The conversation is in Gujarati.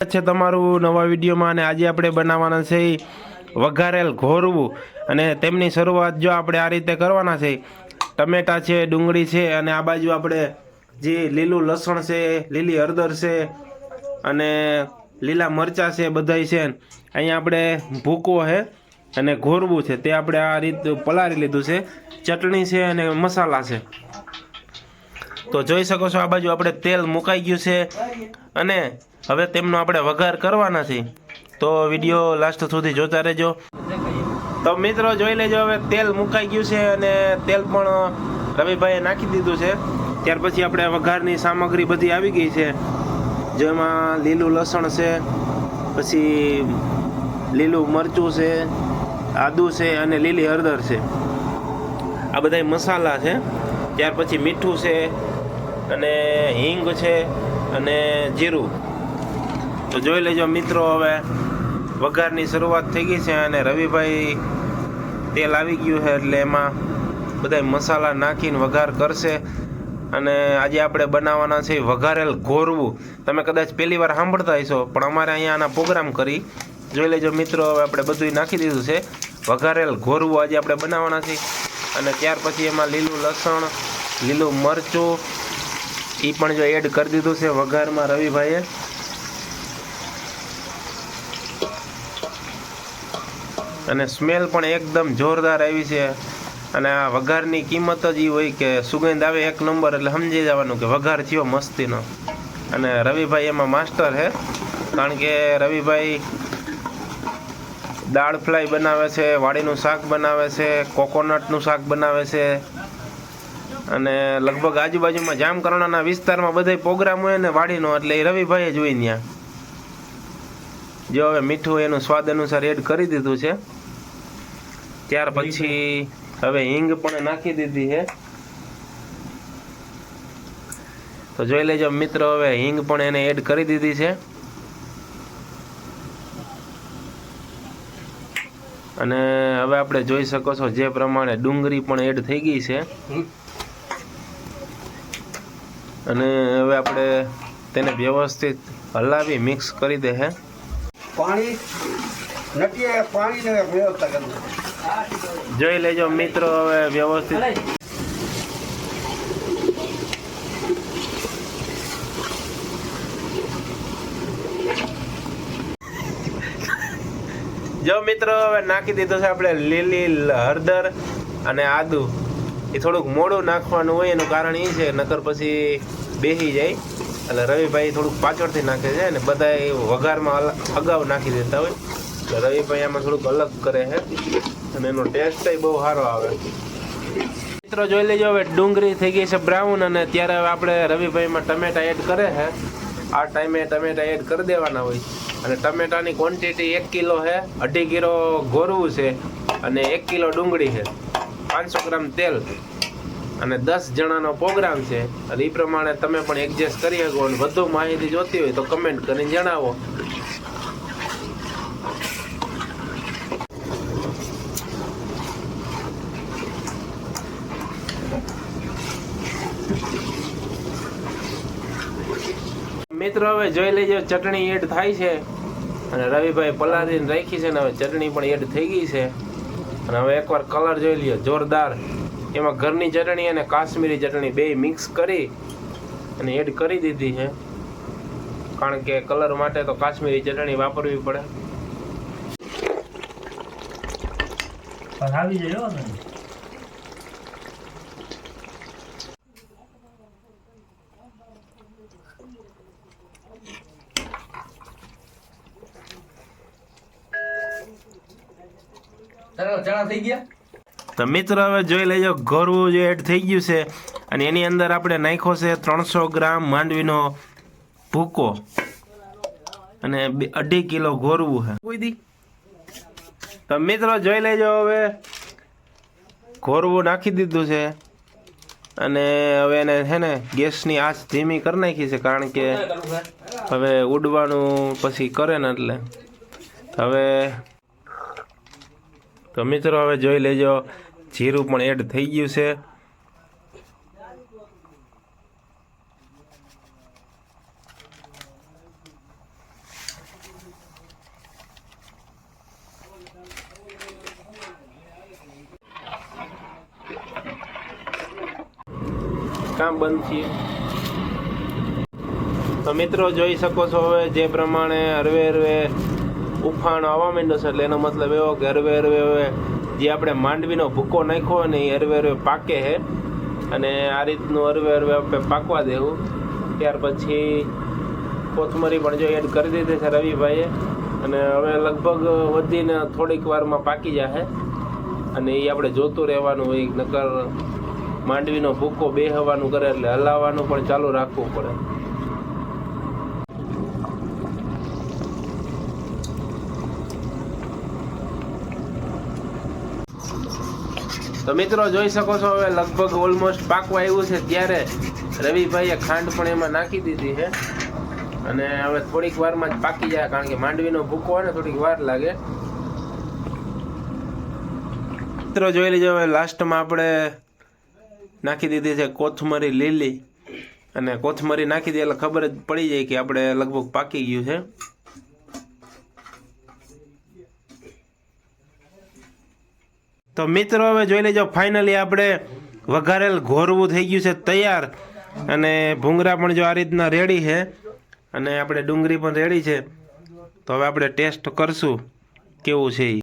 છે તમારું નવા વિડીયોમાં અને આજે આપણે બનાવવાના છે વઘારેલ ઘોરવું. અને તેમની શરૂઆત જો આપણે આ રીતે કરવાના છે, ટમેટા છે, ડુંગળી છે અને આ બાજુ આપણે જે લીલું લસણ છે, લીલી હળદર છે અને લીલા મરચાં છે બધાય છે. અહીંયા આપણે ભૂકો છે અને ઘોરવું છે. તે આપણે આ રીત પલાળી લીધું છે. ચટણી છે અને મસાલા છે. તો જોઈ શકો છો આ બાજુ આપણે તેલ મુકાઈ ગયું છે અને હવે તેમનો આપણે વઘાર કરવાના છે. તો વીડિયો લાસ્ટ સુધી જોતા રહેજો. તો મિત્રો જોઈ લેજો, હવે તેલ મુકાઈ ગયું છે અને તેલ પણ રવિભાઈએ નાખી દીધું છે. ત્યાર પછી આપણે વઘારની સામગ્રી બધી આવી ગઈ છે. જેમાં લીલું લસણ છે, પછી લીલું મરચું છે, આદુ છે અને લીલી હળદર છે. આ બધા મસાલા છે. ત્યાર પછી મીઠું છે અને હિંગ છે અને જીરું. તો જોઈ લેજો મિત્રો, હવે વઘારની શરૂઆત થઈ ગઈ છે અને રવિભાઈ તેલ આવી ગયું છે એટલે એમાં બધા મસાલા નાખીને વઘાર કરશે. અને આજે આપણે બનાવવાના છે વઘારેલ ઘોરવું તમે કદાચ પહેલી વાર સાંભળતા હશો, પણ અમારે અહીંયા આના પ્રોગ્રામ કરી. જોઈ લેજો મિત્રો, હવે આપણે બધું નાખી દીધું છે. વઘારેલ ઘોરવું આજે આપણે બનાવવાના છે. અને ત્યાર પછી એમાં લીલું લસણ, લીલું મરચું એ પણ જો એડ કરી દીધું છે વઘારમાં રવિભાઈએ. અને સ્મેલ પણ એકદમ જોરદાર આવી છે. અને આ વઘારની કિંમત જ એ હોય કે સુગંધ આવે એક નંબર એટલે સમજી જવાનું કે વઘાર થયો મસ્તીનો. અને રવિભાઈ એમાં માસ્ટર છે કારણ કે રવિભાઈ દાળ ફ્રાય બનાવે છે, વાડીનું શાક બનાવે છે, કોકોનટનું શાક બનાવે છે. અને લગભગ આજુબાજુમાં જામકરણાના વિસ્તારમાં બધા પ્રોગ્રામ હોય ને વાડીનો એટલે એ રવિભાઈ જ હોય ત્યાં જો હવે મીઠું એનું સ્વાદ અનુસાર એડ કરી દીધું છે. ત્યાર પછી હવે હિંગ પણ નાખી દીધી છે. તો જોઈ લેજો મિત્રો હવે હિંગ પણ એને એડ કરી દીધી છે. અને હવે આપણે જોઈ શકો છો જે પ્રમાણે ડુંગળી પણ એડ થઈ ગઈ છે. અને હવે આપણે તેને વ્યવસ્થિત હલાવી મિક્સ કરી દે પાણી જોઈ લેજો મિત્રો, હવે વ્યવસ્થિત. જો મિત્રો, હવે નાખી દીધું છે આપણે લીલી હળદર અને આદુ. એ થોડુંક મોડું નાખવાનું હોય, એનું કારણ એ છે, નકર પછી બેસી જાય. એટલે રવિભાઈ થોડુંક પાછળથી નાખે છે અને બધા વઘારમાં અગાઉ નાખી દેતા હોય. રવિભાઈ આમાં થોડુંક અલગ કરે છે. અને એનો ટેસ્ટ બહુ સારો આવે. મિત્રો જોઈ લેજો, હવે ડુંગળી થઈ ગઈ છે બ્રાઉન અને ત્યારે હવે આપણે રવિભાઈમાં ટમેટા એડ કરે છે. આ ટાઈમે ટમેટા એડ કરી દેવાના હોય. અને ટમેટાની ક્વોન્ટિટી એક કિલો છે, અઢી કિલો ગોરવું છે અને એક કિલો ડુંગળી છે. પાંચસો ગ્રામ તેલ. અને દસ જણાનો પ્રોગ્રામ છે. એ પ્રમાણે તમે પણ એડજસ્ટ કરી શકો અને વધુ માહિતી જોતી હોય તો કમેન્ટ કરીને જણાવો. મિત્રો, હવે જોઈ લેજો, ચટણી એડ થાય છે. અને રવિભાઈ પલાળીને રાખી છે ને હવે ચટણી પણ એડ થઈ ગઈ છે. અને હવે એકવાર કલર જોઈ લ્યો, જોરદાર. એમાં ઘરની ચટણી અને કાશ્મીરી ચટણી બે મિક્સ કરી અને એડ કરી દીધી છે. કારણ કે કલર માટે તો કાશ્મીરી ચટણી વાપરવી પડે. આવી જાય ચણા ચણા થઈ ગયા? તો મિત્રો હવે જોઈ લેજો ઘરવું જે એડ થઈ ગયું છે અને એની અંદર આપણે નાખ્યો છે ત્રણસો ગ્રામ માંડવીનો ભૂકો અને અઢી કિલો ઘોરવું છે. કોઈ દી. તો મિત્રો જોઈ લેજો હવે. ઘોરવું નાખી દીધું છે અને હવે એને છે ને ગેસની આંચ ધીમી કરી નાખી છે કારણ કે હવે ઉડવાનું પછી કરે ને એટલે. હવે તો મિત્રો, હવે જોઈ લેજો, જીરું પણ એડ થઈ ગયું છે. કામ બંધ છે તો મિત્રો, જોઈ શકો છો હવે જે પ્રમાણે હરવે હરવે ઉફાણ આવવા માંડ્યો છે, એટલે એનો મતલબ એવો કે હરવે હરવે હવે જે આપણે માંડવીનો ભૂકો નાખ્યો ને એ હરવે હરવે પાકે છે. અને આ રીતનું હરવે હરવે આપણે પાકવા દેવું. ત્યાર પછી કોથમરી પણ જો એડ કરી દીધી છે રવિભાઈએ. અને હવે લગભગ વધીને થોડીક વારમાં પાકી જશે અને એ આપણે જોતું રહેવાનું હોય, નકર માંડવીનો ભૂકો બેહવાનું કરે એટલે હલાવવાનું પણ ચાલુ રાખવું પડે. તો મિત્રો જોઈ શકો છો હવે લગભગ ઓલમોસ્ટ પાકવા આવ્યું છે ત્યારે રવિભાઈએ ખાંડ પણ એમાં નાખી દીધી છે. અને હવે થોડીક વારમાં જ પાકી જાય કારણ કે માંડવીનો ભૂકો હોય ને થોડીક વાર લાગે. મિત્રો જોઈ લેજો હવે લાસ્ટમાં આપણે નાખી દીધી છે કોથમરી લીલી. અને કોથમરી નાખી દે એટલે ખબર જ પડી જાય કે આપણે લગભગ પાકી ગયું છે. તો મિત્રો, હવે જોઈ લેજો ફાઇનલી આપણે વઘારેલ ઘોરવું થઈ ગયું છે તૈયાર. અને ભૂંગરા પણ જો આ રીતના રેડી છે, અને આપણે ડુંગળી પણ રેડી છે. તો હવે આપણે ટેસ્ટ કરશું, કેવું છે ઈ.